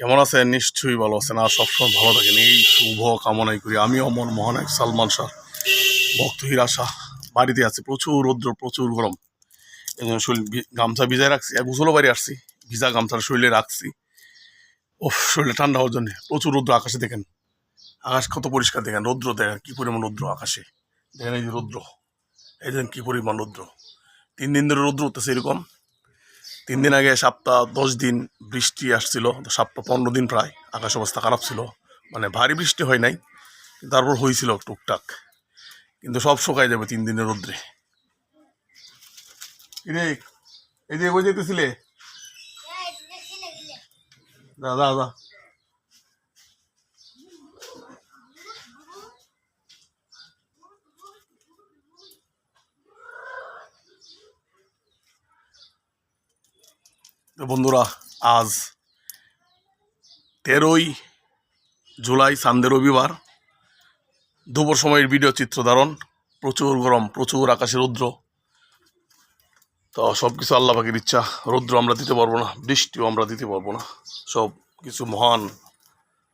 কেমন আছেন? নিশ্চয়ই ভালো আছেন। আর সবসময় ভালো থাকেন। এই শুভ কামনাই করি। আমি অমর মহানায়ক সালমান শাহ, ভক্ত হীরা শাহ। বাড়িতে আছে। প্রচুর রৌদ্র, প্রচুর গরম। এই জন্য শরীর গামছা ভিজায় রাখছি। এক গোসলও বাড়ি আসছি। ভিজা গামছার শরীরে রাখছি। ও শরীরে ঠান্ডা হওয়ার জন্য। প্রচুর রৌদ্র আকাশে দেখেন। আকাশ কত পরিষ্কার দেখেন। রৌদ্র দেখেন। কী পরিমাণ রৌদ্র আকাশে। দেখেন এই যে রৌদ্র। এই দেখেন কী পরিমাণ রৌদ্র। তিন দিন ধরে রৌদ্র উঠতেছে এরকম। তিন দিন আগে সপ্তাহ দশ দিন বৃষ্টি আসছিল সপ্তাহ পনেরো দিন প্রায়। আকাশ অবস্থা খারাপ ছিল। মানে ভারী বৃষ্টি হয় নাই, তারপর হয়েছিল টুকটাক। কিন্তু সব শুকাই যাবে তিন দিনের রোদ্রে। যে ওই যেতেছিলে দাদা দা বন্ধুরা, আজ তেরোই জুলাই, সানডে রবিবার। দুপুর সময়ের ভিডিও চিত্র ধারণ, প্রচুর গরম, প্রচুর আকাশে রৌদ্র। তো সব কিছু আল্লাহ পাখির ইচ্ছা, রৌদ্র আমরা দিতে পারব না, বৃষ্টিও আমরা দিতে পারব না। সব কিছু মহান,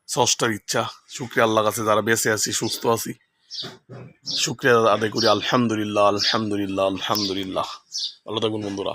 স্রষ্টার ইচ্ছা। শুক্রিয়া আল্লাহ কাছে যারা বেঁচে আছি, সুস্থ আছি। শুক্রিয়া আদায় করি, আলহামদুলিল্লাহ আলহামদুলিল্লাহ আলহামদুলিল্লাহ। ভালো থাকুন বন্ধুরা।